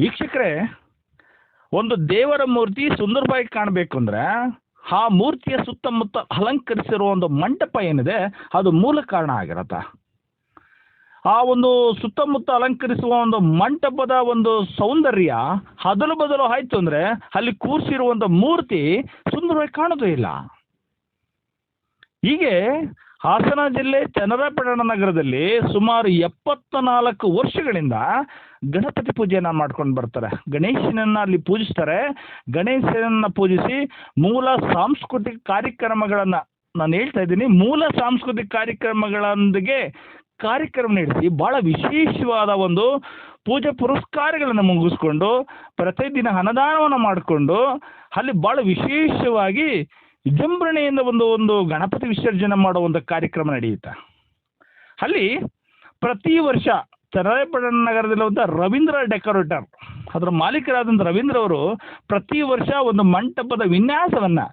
ವೀಕ್ಷಕರೇ, ಒಂದು ದೇವರ ಮೂರ್ತಿ ಸುಂದರವಾಗಿ ಕಾಣಬೇಕು ಅಂದ್ರೆ ಆ ಮೂರ್ತಿಯ ಸುತ್ತಮುತ್ತ ಅಲಂಕರಿಸಿರುವ ಒಂದು ಮಂಟಪ ಏನಿದೆ, ಅದು ಮೂಲ ಕಾರಣ ಆಗಿರತ್ತ. ಆ ಒಂದು ಸುತ್ತಮುತ್ತ ಅಲಂಕರಿಸುವ ಒಂದು ಮಂಟಪದ ಒಂದು ಸೌಂದರ್ಯ ಅದಲು ಬದಲು ಆಯ್ತು ಅಂದ್ರೆ ಅಲ್ಲಿ ಕೂರಿಸಿರುವಂಥ ಮೂರ್ತಿ ಸುಂದರವಾಗಿ ಕಾಣೋದೇ ಇಲ್ಲ. ಹೀಗೆ ಹಾಸನ ಜಿಲ್ಲೆ ಚನ್ನರಾಯಪಟ್ಟಣ ನಗರದಲ್ಲಿ ಸುಮಾರು ಎಪ್ಪತ್ತ ನಾಲ್ಕು ವರ್ಷಗಳಿಂದ ಗಣಪತಿ ಪೂಜೆಯನ್ನು ಮಾಡ್ಕೊಂಡು ಬರ್ತಾರೆ. ಗಣೇಶನನ್ನ ಅಲ್ಲಿ ಪೂಜಿಸ್ತಾರೆ. ಗಣೇಶನನ್ನ ಪೂಜಿಸಿ ಮೂಲ ಸಾಂಸ್ಕೃತಿಕ ಕಾರ್ಯಕ್ರಮಗಳನ್ನು ನಾನು ಹೇಳ್ತಾ ಇದ್ದೀನಿ. ಮೂಲ ಸಾಂಸ್ಕೃತಿಕ ಕಾರ್ಯಕ್ರಮಗಳೊಂದಿಗೆ ಕಾರ್ಯಕ್ರಮ ನಡೆಸಿ ಬಹಳ ವಿಶೇಷವಾದ ಒಂದು ಪೂಜೆ ಪುರಸ್ಕಾರಗಳನ್ನು ಮುಗಿಸ್ಕೊಂಡು ಪ್ರತಿದಿನ ಅನ್ನದಾನವನ್ನು ಮಾಡಿಕೊಂಡು ಅಲ್ಲಿ ಭಾಳ ವಿಶೇಷವಾಗಿ ವಿಜೃಂಭಣೆಯಿಂದ ಒಂದು ಒಂದು ಗಣಪತಿ ವಿಸರ್ಜನೆ ಮಾಡೋ ಒಂದು ಕಾರ್ಯಕ್ರಮ ನಡೆಯುತ್ತೆ. ಅಲ್ಲಿ ಪ್ರತಿ ವರ್ಷ ಚನ್ನರಾಯಪಟ್ಟಣ ನಗರದಲ್ಲಿರುವಂಥ ರವೀಂದ್ರ ಡೆಕೋರೇಟರ್, ಅದರ ಮಾಲೀಕರಾದಂಥ ರವೀಂದ್ರ ಅವರು ಪ್ರತಿ ವರ್ಷ ಒಂದು ಮಂಟಪದ ವಿನ್ಯಾಸವನ್ನು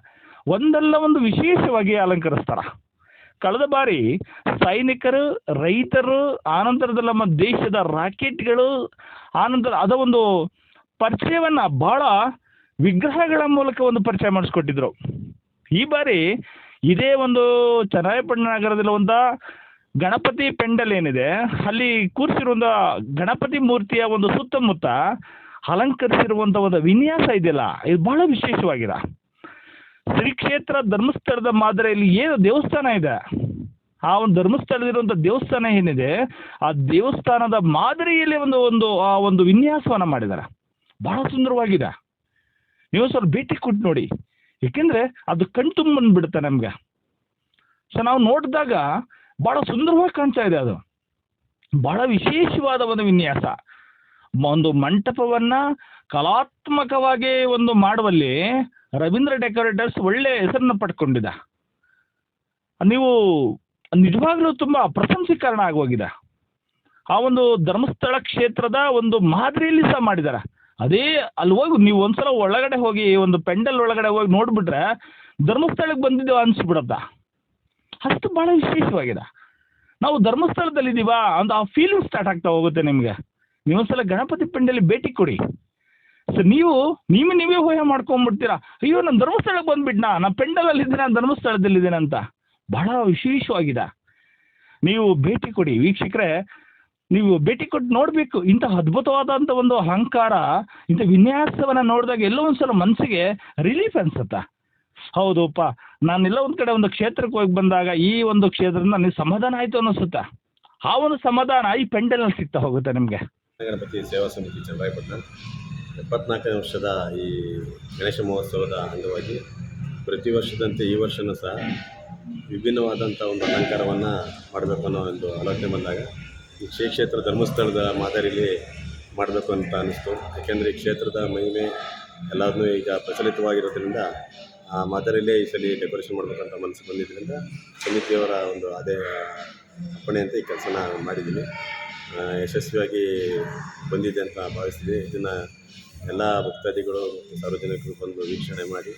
ಒಂದಲ್ಲ ಒಂದು ವಿಶೇಷವಾಗಿ ಅಲಂಕರಿಸ್ತಾರೆ. ಕಳೆದ ಬಾರಿ ಸೈನಿಕರು, ರೈತರು, ಆನಂತರದಲ್ಲಿ ನಮ್ಮ ದೇಶದ ರಾಕೆಟ್ಗಳು, ಆನಂತರ ಅದ ಒಂದು ಪರಿಚಯವನ್ನು ಭಾಳ ವಿಗ್ರಹಗಳ ಮೂಲಕ ಒಂದು ಪರಿಚಯ ಮಾಡಿಸ್ಕೊಟ್ಟಿದ್ರು. ಈ ಬಾರಿ ಇದೇ ಒಂದು ಚನ್ನರಾಯಪಟ್ಟಣ ನಗರದಲ್ಲಿರುವಂಥ ಗಣಪತಿ ಪೆಂಡಲ್ ಏನಿದೆ, ಅಲ್ಲಿ ಕೂರಿಸಿರುವಂಥ ಗಣಪತಿ ಮೂರ್ತಿಯ ಒಂದು ಸುತ್ತಮುತ್ತ ಅಲಂಕರಿಸಿರುವಂಥ ಒಂದು ವಿನ್ಯಾಸ ಇದೆಯಲ್ಲ, ಇದು ಬಹಳ ವಿಶೇಷವಾಗಿದೆ. ಶ್ರೀ ಕ್ಷೇತ್ರ ಧರ್ಮಸ್ಥಳದ ಮಾದರಿಯಲ್ಲಿ ಏನು ದೇವಸ್ಥಾನ ಇದೆ? ಆ ಒಂದು ಧರ್ಮಸ್ಥಳದಿರುವಂತ ದೇವಸ್ಥಾನ ಏನಿದೆ, ಆ ದೇವಸ್ಥಾನದ ಮಾದರಿಯಲ್ಲಿ ಒಂದು ಒಂದು, ಆ ಒಂದು ವಿನ್ಯಾಸವನ್ನು ಮಾಡಿದ್ದಾರೆ ಬಹಳ ಸುಂದರವಾಗಿದೆ. ನೀವು ಸ್ವಲ್ಪ ಭೇಟಿ ಕೊಟ್ಟು ನೋಡಿ. ಏಕೆಂದರೆ ಅದು ಕಣ್ತುಂಬ ಬಿಡುತ್ತೆ ನಮಗೆ. ಸೊ ನಾವು ನೋಡಿದಾಗ ಭಾಳ ಸುಂದರವಾಗಿ ಕಾಣ್ತಾ ಇದೆ ಅದು. ಬಹಳ ವಿಶೇಷವಾದ ಒಂದು ವಿನ್ಯಾಸ. ಒಂದು ಮಂಟಪವನ್ನು ಕಲಾತ್ಮಕವಾಗಿ ಒಂದು ಮಾಡುವಲ್ಲಿ ರವೀಂದ್ರ ಡೆಕೋರೇಟರ್ಸ್ ಒಳ್ಳೆ ಹೆಸರನ್ನು ಪಡ್ಕೊಂಡಿದೆ ನೀವು ನಿಜವಾಗ್ಲೂ ತುಂಬ ಪ್ರಶಂಸೀಕರಣ ಆಗೋಗಿದೆ ಆ ಒಂದು ಧರ್ಮಸ್ಥಳ ಕ್ಷೇತ್ರದ ಒಂದು ಮಾದರಿಯಲ್ಲಿ ಸಹ ಮಾಡಿದ್ದಾರೆ ಅದೇ ಅಲ್ಲಿ ಹೋಗಿ ನೀವು ಒಂದ್ಸಲ ಒಳಗಡೆ ಹೋಗಿ ಒಂದು ಪೆಂಡಲ್ ಒಳಗಡೆ ಹೋಗಿ ನೋಡಿಬಿಟ್ರೆ ಧರ್ಮಸ್ಥಳಕ್ಕೆ ಬಂದಿದ್ದೇವೆ ಅನಿಸ್ಬಿಡತ್ತ? ಅಷ್ಟು ಭಾಳ ವಿಶೇಷವಾಗಿದೆ. ನಾವು ಧರ್ಮಸ್ಥಳದಲ್ಲಿದ್ದೀವಾ ಅಂತ ಆ ಫೀಲಿಂಗ್ ಸ್ಟಾರ್ಟ್ ಆಗ್ತಾ ಹೋಗುತ್ತೆ ನಿಮಗೆ. ನೀವೊಂದ್ಸಲ ಗಣಪತಿ ಪೆಂಡಲ್ಲಿ ಭೇಟಿ ಕೊಡಿ. ಸೊ ನೀವು, ನಿಮ್ ನೀವೇ ಊಹೆ ಮಾಡ್ಕೊಂಡ್ಬಿಡ್ತೀರಾ ಅಯ್ಯೋ, ನಾನು ಧರ್ಮಸ್ಥಳಕ್ಕೆ ಬಂದ್ಬಿಟ್ನಾ? ನಾನು ಪೆಂಡಲಲ್ಲಿದ್ದೀನಿ ನಾನು ಧರ್ಮಸ್ಥಳದಲ್ಲಿದ್ದೀನಿ ಅಂತ. ಬಹಳ ವಿಶೇಷವಾಗಿದೆ. ನೀವು ಭೇಟಿ ಕೊಡಿ. ವೀಕ್ಷಕರೇ ನೀವು ಭೇಟಿ ಕೊಟ್ಟು ನೋಡಬೇಕು. ಇಂಥ ಅದ್ಭುತವಾದಂಥ ಒಂದು ಅಹಂಕಾರ, ಇಂಥ ವಿನ್ಯಾಸವನ್ನು ನೋಡಿದಾಗ ಎಲ್ಲೋ ಒಂದು ಸಲ ಮನಸ್ಸಿಗೆ ರಿಲೀಫ್ ಅನ್ಸುತ್ತೆ? ಹೌದಪ್ಪ. ನಾನೆಲ್ಲ ಒಂದು ಕಡೆ ಒಂದು ಕ್ಷೇತ್ರಕ್ಕೆ ಹೋಗಿ ಬಂದಾಗ ಈ ಒಂದು ಕ್ಷೇತ್ರದಿಂದ ನನಗೆ ಸಮಾಧಾನ ಆಯಿತು ಅನ್ನಿಸುತ್ತೆ? ಆ ಒಂದು ಸಮಾಧಾನ ಈ ಪೆಂಡಲ್ನಲ್ಲಿ ಸಿಗ್ತಾ ಹೋಗುತ್ತೆ ನಿಮಗೆ. ಗಣಪತಿ ಸೇವಾ ಸಮಿತಿ ಚನ್ನರಾಯಪಟ್ಟಣ ಎಪ್ಪತ್ನಾಲ್ಕನೇ ವರ್ಷದ ಈ ಗಣೇಶ ಮಹೋತ್ಸವದ ಅಂಗವಾಗಿ ಪ್ರತಿ ವರ್ಷದಂತೆ ಈ ವರ್ಷವೂ ಸಹ ವಿಭಿನ್ನವಾದಂಥ ಒಂದು ಅಲಂಕಾರವನ್ನು ಮಾಡಬೇಕು ಒಂದು ಆಲೋಚನೆ ಬಂದಾಗ ಈ ಕ್ಷೇತ್ರ ಧರ್ಮಸ್ಥಳದ ಮಾದರಿಯಲ್ಲಿ ಮಾಡಬೇಕು ಅಂತ ಅನ್ನಿಸ್ತು. ಯಾಕೆಂದರೆ ಈ ಕ್ಷೇತ್ರದ ಮಹಿಮೆ ಎಲ್ಲದನ್ನೂ ಈಗ ಪ್ರಚಲಿತವಾಗಿರೋದ್ರಿಂದ ಆ ಮಾದರಿಯಲ್ಲೇ ಈ ಸಲ ಡೆಕೋರೇಷನ್ ಮಾಡಬೇಕಂತ ಮನಸ್ಸು ಬಂದಿದ್ದರಿಂದ ಸಮಿತಿಯವರ ಒಂದು ಅದೇ ಅಂತ ಈ ಕೆಲಸನ ಮಾಡಿದ್ದೀನಿ. ಯಶಸ್ವಿಯಾಗಿ ಬಂದಿದೆ ಅಂತ ಭಾವಿಸ್ತೀನಿ ಇದನ್ನು ಎಲ್ಲ ಭಕ್ತಾದಿಗಳು ಸಾರ್ವಜನಿಕರು ಬಂದು ವೀಕ್ಷಣೆ ಮಾಡಿ